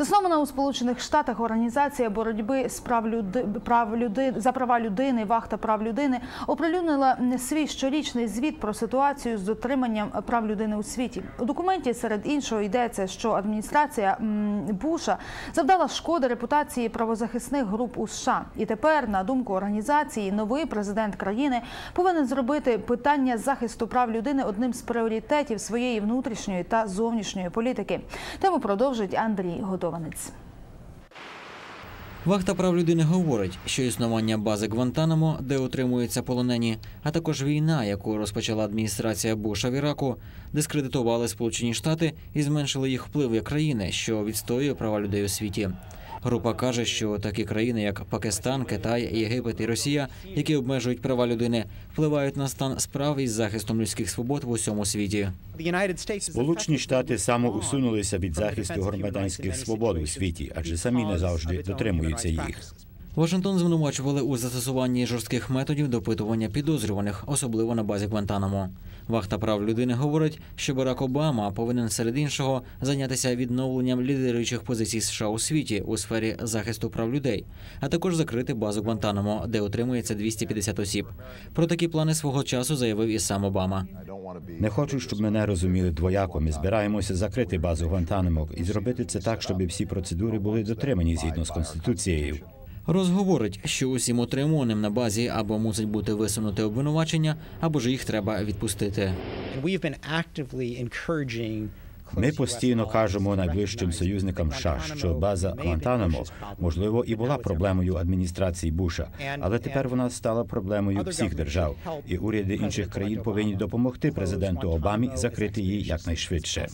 Заснована у Сполучених Штатах організація боротьби з прав люди прав люди за права людини, вахта прав людини оприлюднила свій щорічний звіт про ситуацію з дотриманням прав людини у світі. У документі серед іншого йдеться, що адміністрація Буша завдала шкоди репутації правозахисних груп у США. І тепер, на думку організації, новий президент країни повинен зробити питання захисту прав людини одним з пріоритетів своєї внутрішньої та зовнішньої політики. Тему продовжить Андрій Годованець. Вахта прав людини говорить, що існування бази Гвантанамо, де утримуються полонені, а також війна, яку розпочала адміністрація Буша в Іраку, дискредитували Сполучені Штати і зменшили їх вплив як країни, що відстоює права людей у світі. Група каже, що такі країни, як Пакистан, Китай, Єгипет і Росія, які обмежують права людини, впливають на стан справ із захистом людських свобод в усьому світі. Сполучені Штати самоусунулися від захисту громадянських свобод у світі, адже самі не завжди дотримуються їх. Вашингтон звинувачували у застосуванні жорстких методів допитування підозрюваних, особливо на базі Гвантанамо. Вахта прав людини говорить, що Барак Обама повинен серед іншого зайнятися відновленням лідеруючих позицій США у світі у сфері захисту прав людей, а також закрити базу Гвантанамо, де утримується 250 осіб. Про такі плани свого часу заявив і сам Обама. Не хочу, щоб мене розуміли двояко. Ми збираємося закрити базу Гвантанамо і зробити це так, щоб всі процедури були дотримані згідно з конституцією. Розговорить, що усім утримуваним на базі або мусить бути висунуте обвинувачення, або ж їх треба відпустити. Ми постійно кажемо найближчим союзникам США, що база Гвантанамо, можливо, і була проблемою адміністрації Буша, але тепер вона стала проблемою всіх держав, і уряди інших країн повинні допомогти президенту Обамі закрити її якнайшвидше.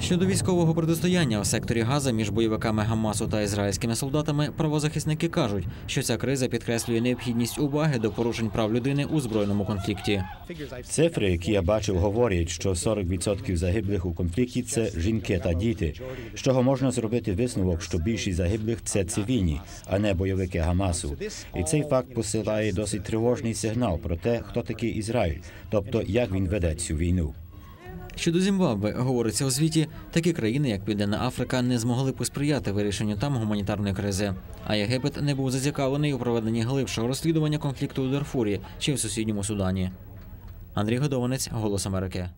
Щодо військового протистояння в секторі Газа між бойовиками Гамасу та ізраїльськими солдатами, правозахисники кажуть, що ця криза підкреслює необхідність уваги до порушень прав людини у збройному конфлікті. Цифри, які я бачив, говорять, що 40% загиблих у конфлікті це жінки та діти. З чого можна зробити висновок, що більшість загиблих це цивільні, а не бойовики Гамасу. І цей факт посилає досить тривожний сигнал про те, хто такий Ізраїль, тобто як він веде цю війну. Щодо Зімбабве, говориться у звіті, такі країни, як Південна Африка, не змогли посприяти вирішенню там гуманітарної кризи. А Єгипет не був зацікавлений у проведенні глибшого розслідування конфлікту у Дарфурі чи в сусідньому Судані. Андрій Годованець, Голос Америки.